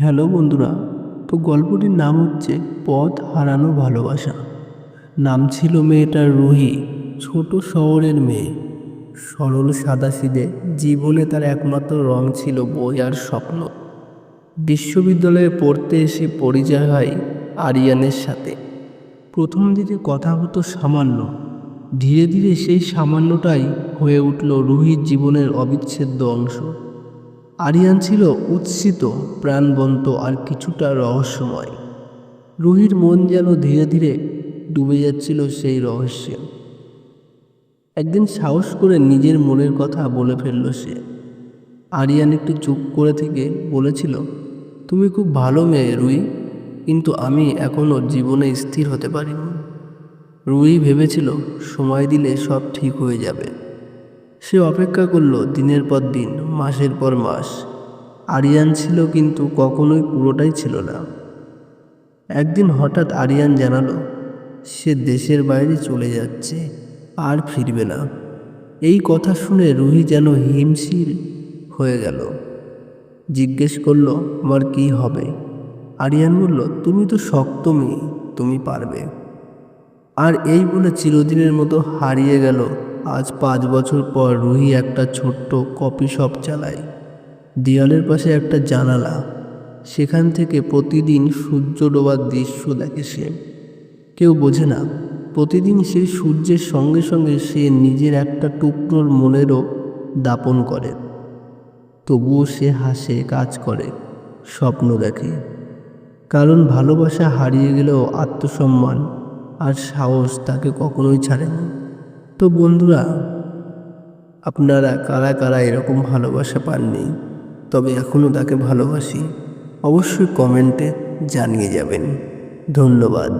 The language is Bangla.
হ্যালো বন্ধুরা, তো গল্পটির নাম হচ্ছে পথ হারানো ভালোবাসা। নাম ছিল মেয়েটার রুহি, ছোট শহরের মেয়ে। সরল সাদাসিদে জীবনে তার একমাত্র রং ছিল বই আর স্বপ্ন। বিশ্ববিদ্যালয়ে পড়তে এসে পরিচয় হয় আরিয়ানের সাথে। প্রথম দিকে কথা হতো সামান্য। ধীরে ধীরে সেই সামান্যটাই হয়ে উঠল রুহির জীবনের অবিচ্ছেদ্য অংশ। আরিয়ান ছিল উৎসিত প্রাণবন্ত আর কিছুটা রহস্যময়। রুহির মন যেন ধীরে ধীরে ডুবে যাচ্ছিল সেই রহস্যে। একদিন সাহস করে নিজের মনের কথা বলে ফেলল সে। আরিয়ান একটু চুপ করে থেকে বলেছিল, তুমি খুব ভালো মেয়ে রুই কিন্তু আমি এখনও জীবনে স্থির হতে পারিনি। রুই ভেবেছিল, সময় দিলে সব ঠিক হয়ে যাবে। সে অপেক্ষা করল দিনের পর দিন, মাসের পর মাস। আরিয়ান ছিল কিন্তু কখনোই পুরোটাই ছিল না। একদিন হঠাৎ আরিয়ান জানালো, সে দেশের বাইরে চলে যাচ্ছে, আর ফিরবে না। এই কথা শুনে রুহি যেন হিমশির হয়ে গেল। জিজ্ঞেস করল আমার কি হবে? আরিয়ান বলল, তুমি তো শক্ত মেয়ে, তুমি পারবে। আর এই বলে চিরদিনের মতো হারিয়ে গেল আজ পাঁচ বছর পর রুহি একটা ছোট্ট কপি শপ চালায়। দেয়ালের পাশে একটা জানালা। সেখান থেকে প্রতিদিন সূর্য ডোবার দৃশ্য দেখে সে। কেউ বোঝে না, প্রতিদিন সেই সূর্যের সঙ্গে সঙ্গে সে নিজের একটা টুকরোর মনেরও দাপন করে। তবুও সে হাসে, কাজ করে, স্বপ্ন দেখে। কারণ ভালোবাসা হারিয়ে গেলেও আত্মসম্মান আর সাহস তাকে কখনোই ছাড়েনি তো বন্ধুরা, আপনারা কারা কারা এরকম ভালোবাসা পাননি, তবে এখনও তাকে ভালোবাসি, অবশ্যই কমেন্টে জানিয়ে যাবেন। ধন্যবাদ।